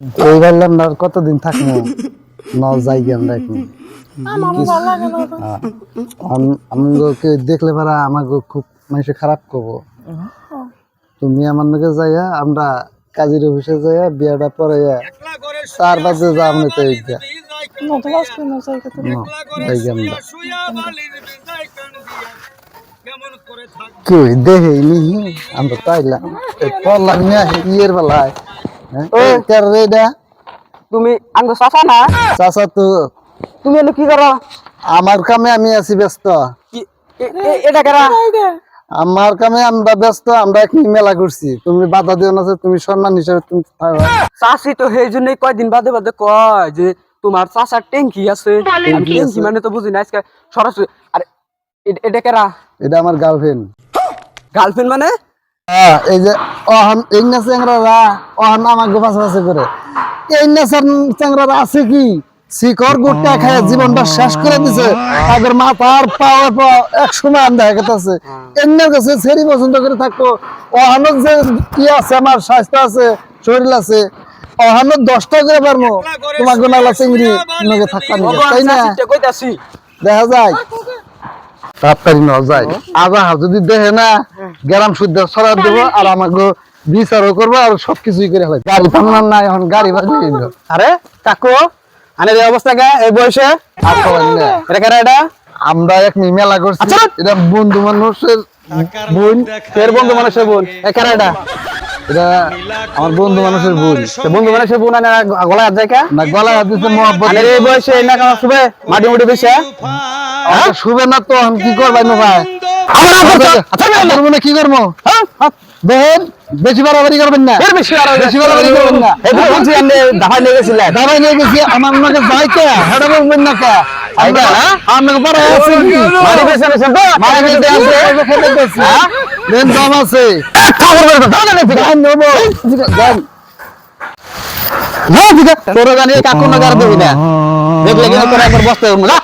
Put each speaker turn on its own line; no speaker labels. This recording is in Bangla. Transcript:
এই বললাম না কতদিন থাকব ন যাই গে আমরা এখন
আমারও ভালো লাগে না ওটা।
আমাকে দেখলে পারা আমাকে খুব মানুষে খারাপ করব তুমি আমার নাকি যাইয়া আমরা কাজের অফিসে যাইয়া বিয়াটা পরে তার বাদে যা আপনি তো কেউ দেখে নি আমরা। তাইলাম। পড়লাম ইয়ের বেলায়। হ্যাঁ? কার
তুমি আঙ্গ চাচা না?
চাচা তো।
তুমি এনে কি করো?
আমার কামে আমি আছি ব্যস্ত।
এটা কেরা?
আমার কামে আমরা ব্যস্ত আমরা এক মেলা করছি তুমি বাধা দিও না তুমি সম্মান হিসেবে তুমি থাকো।
চাষি তো সেই জন্যই কয়দিন বাদে বাদে কয় যে তোমার চাচার ট্যাঙ্কি আছে। ট্যাঙ্কি মানে তো বুঝি না আজকে সরাসরি আর এটা কেরা?
এটা আমার গার্লফ্রেন্ড
গার্লফ্রেন্ড মানে?
এই যে অহন এই না অহন আমাকে পাশাপাশি করে। এই না আছে কি? শিকড় গুটটা খায় জীবনটা শেষ করে দিছে। তাদের মাথার পাওয়া পাওয়া এক সময় হয়ে গেছে। এমনি কাছে পছন্দ করে থাকতো। যে কি আছে আমার স্বাস্থ্য আছে শরীর আছে দশটা করে পারব। চিংড়ি তোমাকে থাকতাম তাই না? দেখা যায়। তাড়াতাড়ি ন যায় আবার যদি দেখে না গ্রাম শুদ্ধ সরার দেবো আর আমাকে বিচারও করব আর সবকিছুই করে হয় গাড়ি পান্নার নাই এখন গাড়ি বাজিয়ে দিল
আরে কাকু আনে এই অবস্থা কে এই বয়সে?
আর না।
এটা কেরা এটা?
আমরা এক মেলা করছি।
আচ্ছা।
এটা বন্ধু মানুষের বোন।
ফের বন্ধু মানুষের বোন। এ কেরা এটা?
এটা আমার বন্ধু মানুষের বোন।
তো বন্ধু মানুষের বোন আনে গলায় হাত যায় কে?
না গলায় হাত দিচ্ছে মহব্বত।
আনে এই বয়সে না কামা শুবে? মাটি মুটি বেশে
আমাকে শুবে না তো আমি কি করবাই না ভাই?
আমার
আচ্ছা কি করব?
হ্যাঁ?
দেখেন বেশি বাড়াবাড়ি করবেন না।
বেশি
বাড়াবাড়ি করবেন না।
এই বলছি আপনি দাফাই নিয়ে গেছিলেন।
দাবাই নিয়ে গেছি আমার নাকি যাই কে? হেডা বলবেন না কে?
আইবা, হ্যাঁ?
আপনাকে পারে আছে। কি
বেশি বেশি তো?
মারা আছে খেতে গেছি। দেন দাম আছে।
খবর করে দাও না
গান নেব। গান
না ঠিক তোর গানে কাকু না গার দেবি না। দেখলে গেলে তোর একবার বসতে না।